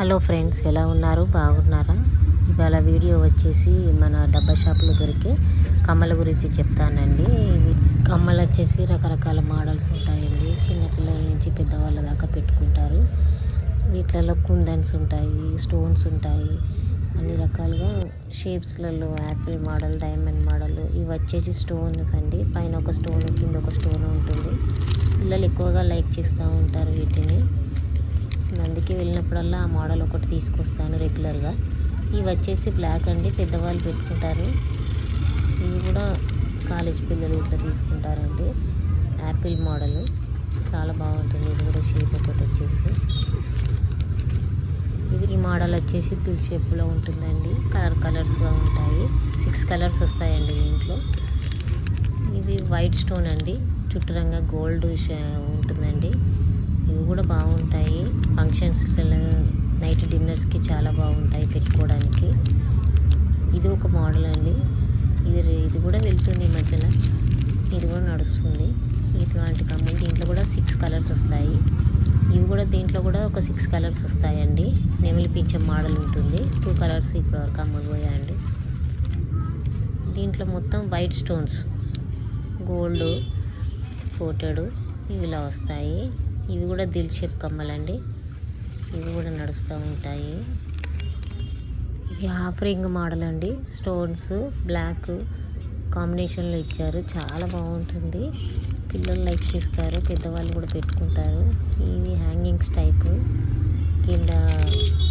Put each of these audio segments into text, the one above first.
Hello friends ఎలా ఉన్నారు? బాగున్నారా? ఇవాళ వీడియో వచ్చేసి మన డబ్బా షాప్లో దొరికే కమ్మల గురించి చెప్తానండి. కమ్మలు వచ్చేసి రకరకాల మోడల్స్ ఉంటాయండి. చిన్నపిల్లల నుంచి పెద్దవాళ్ళ దాకా పెట్టుకుంటారు. వీటిలలో కుందన్స్ ఉంటాయి స్టోన్స్ ఉంటాయి. అన్ని రకాలుగా షేప్స్లలో యాపిల్ మోడల్ డైమండ్ మోడల్ ఇవి వచ్చేసి స్టోన్ కండి. పైన ఒక స్టోన్ కింద ఒక స్టోన్ ఉంటుంది. పిల్లలు ఎక్కువగా లైక్ చేస్తూ ఉంటారు వీటిని. అందుకే వెళ్ళినప్పుడల్లా ఆ మోడల్ ఒకటి తీసుకొస్తాను రెగ్యులర్గా. ఇవి వచ్చేసి బ్లాక్ అండి పెద్దవాళ్ళు పెట్టుకుంటారు. ఇవి కూడా కాలేజ్ పిల్లలు ఇట్లా తీసుకుంటారండి. Apple model. చాలా బాగుంటుంది. ఇది కూడా షేప్ ఒకటి వచ్చేసి. ఇది ఈ మోడల్ వచ్చేసి దిల్ షేప్లో ఉంటుందండి. కలర్ కలర్స్గా ఉంటాయి. సిక్స్ కలర్స్ వస్తాయండి దీంట్లో. ఇది వైట్ స్టోన్ అండి. చుట్టూరంగా గోల్డ్ ఉంటుందండి. ఇవి కూడా బాగుంటాయి. ఫంక్షన్స్ నైట్ డిన్నర్స్కి చాలా బాగుంటాయి పెట్టుకోవడానికి. ఇది ఒక మోడల్ అండి. ఇది ఇది కూడా వెళ్తుంది ఈ మధ్యన. ఇది కూడా నడుస్తుంది. ఇటువంటి కమ్మలు దీంట్లో కూడా సిక్స్ కలర్స్ వస్తాయి. ఇవి కూడా దీంట్లో కూడా ఒక సిక్స్ కలర్స్ వస్తాయండి. నెమిలి పింఛం మోడల్ ఉంటుంది. టూ కలర్స్ ఇప్పటివరకు అమ్మబోయాయండి. దీంట్లో మొత్తం వైట్ స్టోన్స్ గోల్డ్ కోటెడు ఇవిలా వస్తాయి. ఇవి కూడా దిల్ షేప్ కమ్మలండి. ఇవి కూడా నడుస్తూ ఉంటాయి. ఇది హాఫ్ రింగ్ మోడల్ అండి స్టోన్స్ బ్లాక్ కాంబినేషన్లో ఇచ్చారు. చాలా బాగుంటుంది. పిల్లలు లైక్ చేస్తారు. పెద్దవాళ్ళు కూడా పెట్టుకుంటారు. ఇవి హ్యాంగింగ్స్ టైప్ కింద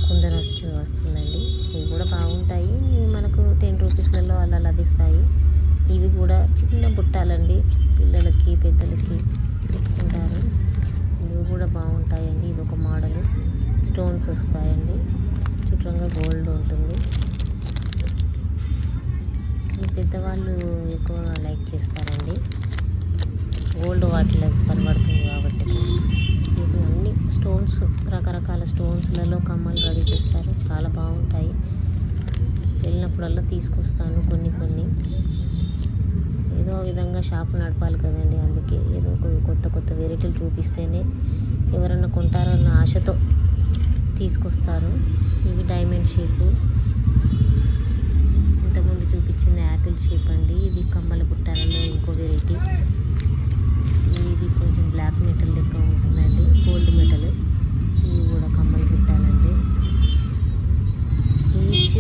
కుందన వస్తుందండి. ఇవి కూడా బాగుంటాయి. ఇవి మనకు టెన్ రూపీస్లలో అలా లభిస్తాయి. ఇవి కూడా చిన్న బుట్టాలండి. పిల్లలకి పెద్దలకి. స్టోన్స్ వస్తాయండి. చుట్టంగా గోల్డ్ ఉంటుంది. ఈ పెద్దవాళ్ళు ఎక్కువగా లైక్ చేస్తారండి. గోల్డ్ వాటిలో కనబడుతుంది కాబట్టి. ఇది అన్ని స్టోన్స్ రకరకాల స్టోన్స్లలో కమ్మలు రెడీ చేస్తారు. చాలా బాగుంటాయి. వెళ్ళినప్పుడల్లా తీసుకొస్తాను కొన్ని కొన్ని. ఏదో విధంగా షాప్ నడపాలి కదండి. అందుకే ఏదో ఒక కొత్త కొత్త వెరైటీలు చూపిస్తేనే ఎవరన్నా కొంటారన్న ఆశతో తీసుకొస్తారు. ఇవి డైమండ్ షేపు ఇంతకుముందు చూపించింది యాపిల్ షేప్ అండి. ఇది కమ్మల బుట్టాలలో ఇంకో వెరైటీ ఇది కొంచెం బ్లాక్ మెటల్ లెక్క ఉంటుందండి. గోల్డ్ మెటల్ ఇవి కూడా కమ్మలు బుట్టాలండి. ఈచ్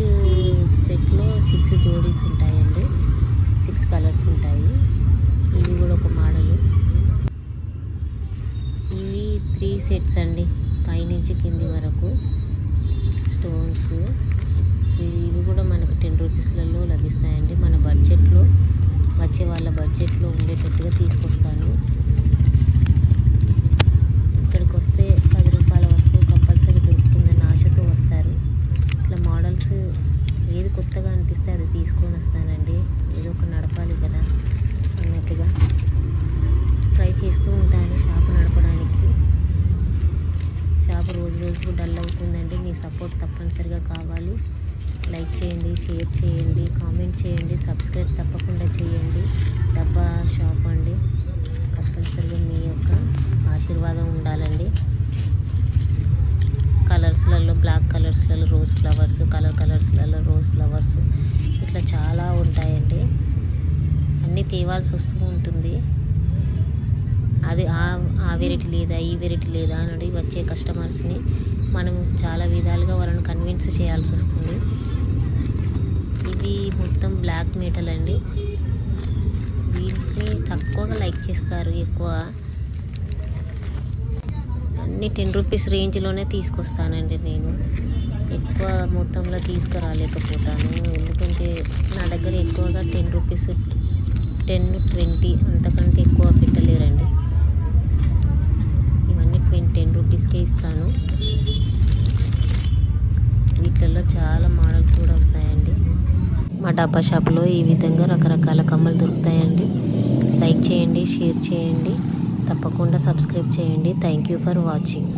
సెట్లో సిక్స్ జోడీస్ ఉంటాయండి. సిక్స్ కలర్స్ ఉంటాయి. ఇవి కూడా ఒక మోడల్ ఇవి త్రీ సెట్స్ అండి. పైనుంచి కింది వరకు స్టోన్స్. ఇవి కూడా మనకు టెన్ రూపీస్లలో లభిస్తాయండి. మన బడ్జెట్లో వచ్చే వాళ్ళ బడ్జెట్లో ఉండేటట్టుగా తీసుకొస్తాను ఇక్కడికి వస్తే పది రూపాయల వస్తువు కంపల్సరీ దొరుకుతుందని ఆశతో వస్తారు ఇట్లా మోడల్స్ ఏది కొత్తగా అనిపిస్తే అది తీసుకొని వస్తానండి ఏదో ఒక నడపాలి కదా అన్నట్టుగా ట్రై చేస్తూ ఉంటాను షాపు నడపడానికి షాపు డల్ అవుతుందండి. మీ సపోర్ట్ తప్పనిసరిగా కావాలి. లైక్ చేయండి షేర్ చేయండి కామెంట్ చేయండి సబ్స్క్రైబ్ తప్పకుండా చేయండి. డబ్బా షాప్ అండి. తప్పనిసరిగా మీ యొక్క ఆశీర్వాదం ఉండాలండి. కలర్స్లలో బ్లాక్ కలర్స్లలో రోజ్ ఫ్లవర్స్ కలర్ కలర్స్లలో రోజ్ ఫ్లవర్స్. ఇట్లా చాలా ఉంటాయండి. అన్నీ తేవాల్సి వస్తూ ఉంటుంది. అది ఆ ఆ వెరైటీ లేదా ఈ వెరైటీ లేదా అని అడిగి వచ్చే కస్టమర్స్ని మనం చాలా విధాలుగా వాళ్ళని కన్విన్స్ చేయాల్సి వస్తుంది. ఇది మొత్తం బ్లాక్ మీటల్ అండి. వీటిని తక్కువగా లైక్ చేస్తారు ఎక్కువ. అన్ని టెన్ రూపీస్ రేంజ్లోనే తీసుకొస్తానండి నేను. ఎక్కువ మొత్తంలో తీసుకురాలేకపోతాను. ఎందుకంటే నా దగ్గర ఎక్కువగా టెన్ రూపీస్ టెన్ ట్వంటీ అంతకంటే ఎక్కువ పెట్టలేరండి. చాలా మోడల్స్ కూడా వస్తాయండి. మా డబ్బా షాప్లో ఈ విధంగా రకరకాల కమ్మలు దొరుకుతాయండి. లైక్ చేయండి షేర్ చేయండి. తప్పకుండా సబ్స్క్రైబ్ చేయండి. Thank you for watching